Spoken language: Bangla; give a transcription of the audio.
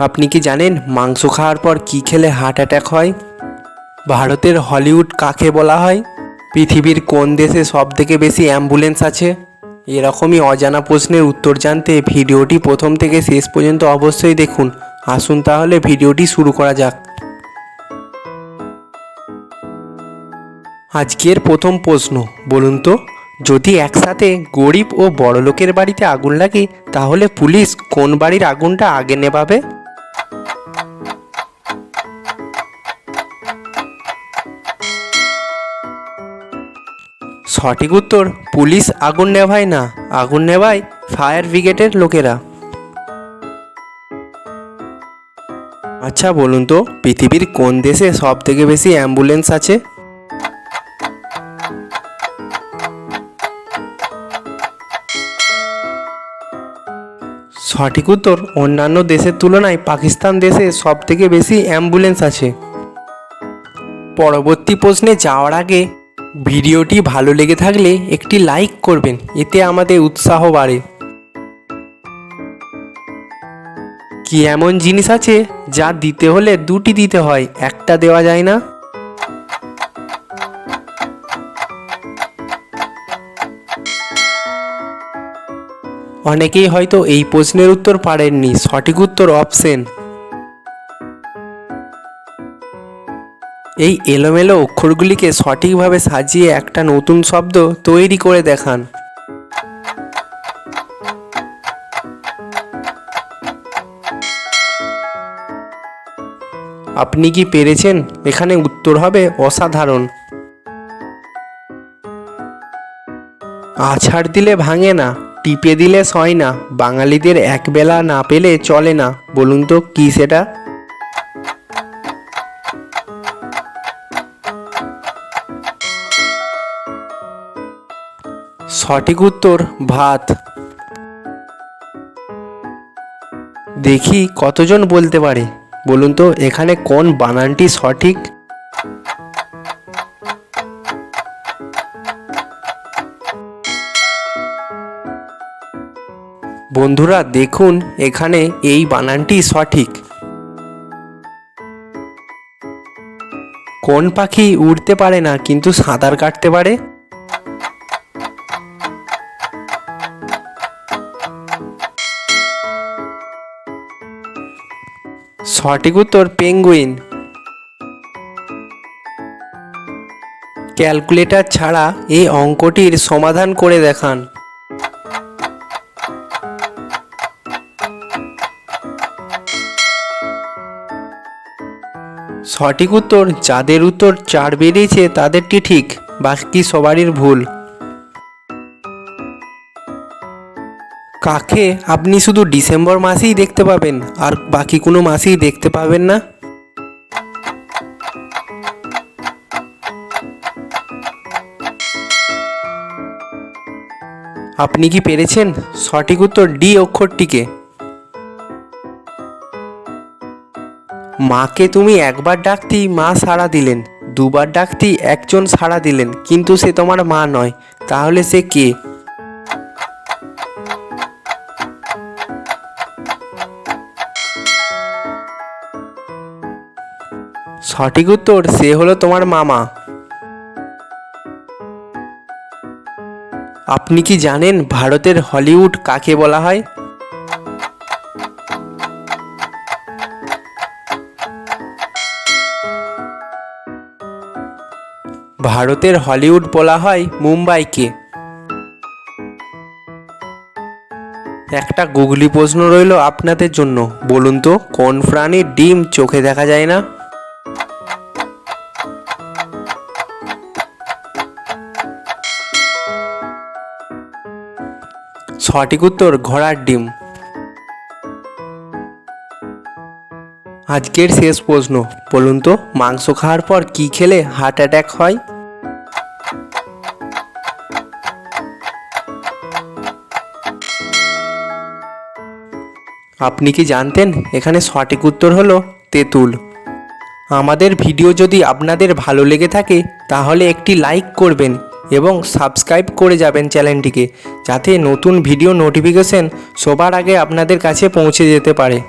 আপনি কি জানেন মাংস খাওয়ার পর কি খেলে হার্ট অ্যাটাক হয়? ভারতের হলিউড কাকে বলা হয়? পৃথিবীর কোন দেশে সব থেকে বেশি অ্যাম্বুলেন্স আছে? এরকমই অজানা প্রশ্নের উত্তর জানতে ভিডিওটি প্রথম থেকে শেষ পর্যন্ত অবশ্যই দেখুন। আসুন তাহলে ভিডিওটি শুরু করা যাক। আজকের প্রথম প্রশ্ন, বলুন তো, যদি একসাথে গরিব ও বড়লোকের বাড়িতে আগুন লাগে, তাহলে পুলিশ কোন বাড়ির আগুনটা আগে নেভাবে? সঠিক উত্তর, পুলিশ আগুন নেভায় না। আগুন নেভায় ফায়ার ব্রিগেডের লোকেরা। আচ্ছা বলুন তো, পৃথিবীর কোন দেশে সব থেকে বেশি অ্যাম্বুলেন্স আছে? সঠিক উত্তর, অন্যান্য দেশের তুলনায় পাকিস্তান দেশে সব থেকে বেশি অ্যাম্বুলেন্স আছে। পরবর্তী প্রশ্নে যাওয়ার আগে ভিডিওটি ভালো লেগে থাকলে একটি লাইক করবেন, এতে আমাদের উৎসাহ বাড়ে। কি এমন জিনিস আছে যা দিতে হলে দুটি দিতে হয়, একটা দেওয়া যায় না? অনেকেই হয়তো এই প্রশ্নের উত্তর পারেননি, সঠিক উত্তর অপশন এই এলোমেলো অক্ষরগুলিকে সঠিকভাবে সাজিয়ে একটা নতুন শব্দ তৈরি করে দেখান। আপনি কি পেরেছেন? এখানে উত্তর হবে অসাধারণ। আছাড় দিলে ভাঙে না, টিপে দিলে সয় না, বাঙালিদের একবেলা না পেলে চলে না। বলুন তো কি সেটা? সঠিক উত্তর, ভাত। দেখি কতজন বলতে পারে। বলুন তো, এখানে কোন বানানটি সঠিক? বন্ধুরা, দেখুন, এখানে এই বানানটি সঠিক। কোন পাখি উড়তে পারে না, কিন্তু সাঁতার কাটতে পারে? সঠিক উত্তর পেঙ্গুইন। ক্যালকুলেটর ছাড়া এই অঙ্কটির সমাধান করে দেখান। সঠিক উত্তর, যাদের উত্তর চার বেরিয়েছে তাদেরটি ঠিক, বাকি সবারই ভুল। কাকে? আপনি শুধু ডিসেম্বর মাসেই দেখতে পাবেন, আর বাকি কোনো মাসেই দেখতে পাবেন না। আপনি কি পেরেছেন সঠিক উত্তর ডি অক্ষরটিকে? মাকে তুমি একবার ডাকতেই মা সাড়া দিলেন, দুবার ডাকতেই একজন সাড়া দিলেন, কিন্তু সে তোমার মা নয়, তাহলে সে কে? সঠিক উত্তর, সে হলো তোমার মামা। আপনি কি জানেন ভারতের হলিউড কাকে বলা হয়? ভারতের হলিউড বলা হয় মুম্বাইকে। একটা গুগলি প্রশ্ন রইল আপনাদের জন্য। বলুন তো, কোন প্রাণীর ডিম চোখে দেখা যায় না? সঠিক উত্তর ঘোড়ার ডিম। আজকের শেষ প্রশ্ন, বলুন তো, মাংস খাওয়ার পর কি খেলে হার্ট অ্যাটাক হয়? আপনি কি জানতেন এখানে সঠিক উত্তর হলো তেঁতুল? আমাদের ভিডিও যদি আপনাদের ভালো লেগে থাকে, তাহলে একটি লাইক করবেন। এবং সাবস্ক্রাইব করে যাবেন চ্যানেলটিকে, যাতে নতুন ভিডিও নোটিফিকেশন সবার আগে আপনাদের কাছে পৌঁছে যেতে পারে।